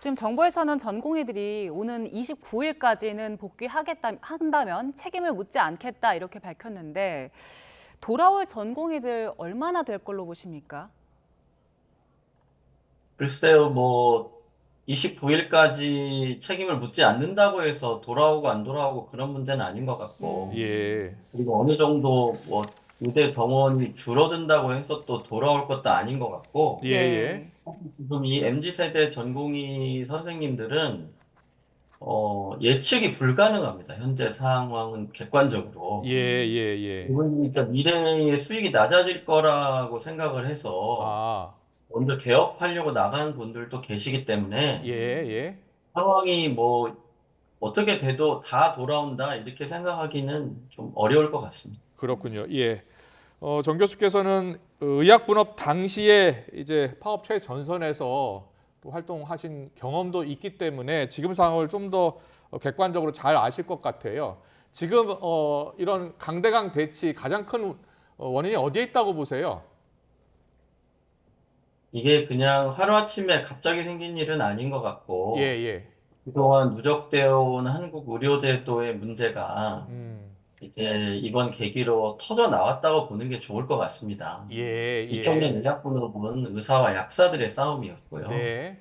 지금 정부에서는 전공의들이 오는 29일까지는 복귀하겠다 한다면 책임을 묻지 않겠다 이렇게 밝혔는데 돌아올 전공의들 얼마나 될 걸로 보십니까? 글쎄요, 뭐, 29일까지 책임을 묻지 않는다고 해서 돌아오고 안 돌아오고 그런 문제는 아닌 것 같고, 예. 그리고 어느 정도 뭐, 의대 병원이 줄어든다고 해서 또 돌아올 것도 아닌 것 같고, 예, 예. 지금 이 MZ세대 전공의 선생님들은, 어, 예측이 불가능합니다. 현재 상황은 객관적으로. 예, 예, 예. 그분이 진짜 미래의 수익이 낮아질 거라고 생각을 해서, 아, 먼저 개업하려고 나간 분들도 계시기 때문에, 예, 예. 상황이 뭐 어떻게 돼도 다 돌아온다 이렇게 생각하기는 좀 어려울 것 같습니다. 그렇군요. 예. 어, 정 교수께서는 의학 분업 당시에 이제 파업 최전선에서 또 활동하신 경험도 있기 때문에 지금 상황을 좀 더 객관적으로 잘 아실 것 같아요. 지금 어, 이런 강대강 대치 가장 큰 어, 원인이 어디에 있다고 보세요? 이게 그냥 하루아침에 갑자기 생긴 일은 아닌 것 같고 예, 예. 그동안 누적되어 온 한국 의료제도의 문제가 음, 이제 이번 계기로 터져 나왔다고 보는 게 좋을 것 같습니다. 예, 예. 2000년 의학분업은 의사와 약사들의 싸움이었고요. 네.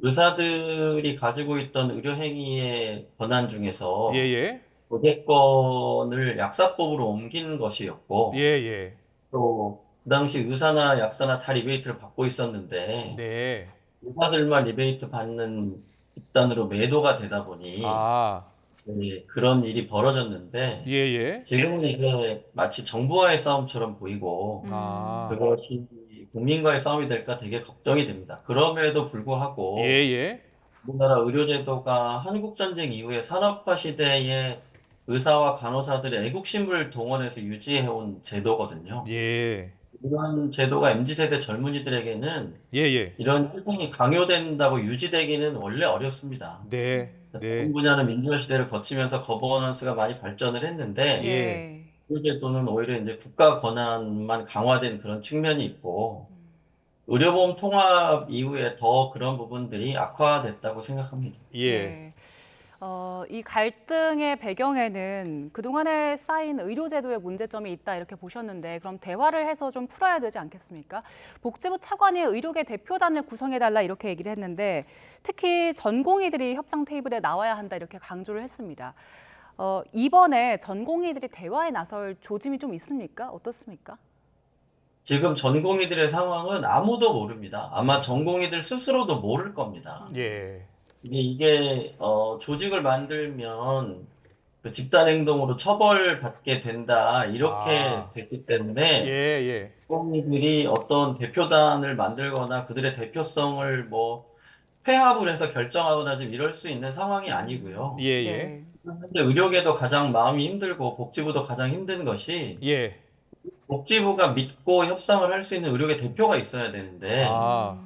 의사들이 가지고 있던 의료행위의 권한 중에서 예, 예. 고객권을 약사법으로 옮긴 것이었고 예, 예. 또 그 당시 의사나 약사나 다 리베이트를 받고 있었는데 네. 의사들만 리베이트 받는 집단으로 매도가 되다 보니 아, 네, 그런 일이 벌어졌는데 예, 예. 지금은 이제 마치 정부와의 싸움처럼 보이고 음. 아. 그것이 국민과의 싸움이 될까 되게 걱정이 됩니다. 그럼에도 불구하고 예, 예. 우리나라 의료제도가 한국전쟁 이후에 산업화 시대에 의사와 간호사들의 애국심을 동원해서 유지해온 제도거든요. 예. 이런 제도가 MZ세대 젊은이들에게는 예, 예. 이런 활동이 강요된다고 유지되기는 원래 어렵습니다. 네. 네. 분야는 민주화 시대를 거치면서 거버넌스가 많이 발전을 했는데 예. 의료제도는 오히려 이제 국가 권한만 강화된 그런 측면이 있고 의료보험 통합 이후에 더 그런 부분들이 악화됐다고 생각합니다. 예. 네. 어, 이 갈등의 배경에는 그동안에 쌓인 의료제도의 문제점이 있다 이렇게 보셨는데 그럼 대화를 해서 좀 풀어야 되지 않겠습니까? 복지부 차관이 의료계 대표단을 구성해달라 이렇게 얘기를 했는데 특히 전공의들이 협상 테이블에 나와야 한다 이렇게 강조를 했습니다. 어, 이번에 전공의들이 대화에 나설 조짐이 좀 있습니까? 어떻습니까? 지금 전공의들의 상황은 아무도 모릅니다. 아마 전공의들 스스로도 모를 겁니다. 예. 이게, 이게 어, 조직을 만들면 그 집단 행동으로 처벌받게 된다 이렇게 아. 됐기 때문에 예, 예. 전공의들이 어떤 대표단을 만들거나 그들의 대표성을 뭐 폐합을 해서 결정하거나 지금 이럴 수 있는 상황이 아니고요. 예, 예. 네. 현재 의료계도 가장 마음이 힘들고 복지부도 가장 힘든 것이 예. 복지부가 믿고 협상을 할 수 있는 의료계 대표가 있어야 되는데 아.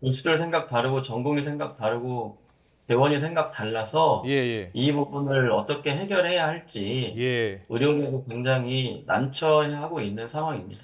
교수들 생각 다르고 전공의 생각 다르고 대원이 생각 달라서 예, 예. 이 부분을 어떻게 해결해야 할지 예. 의료계도 굉장히 난처해하고 있는 상황입니다.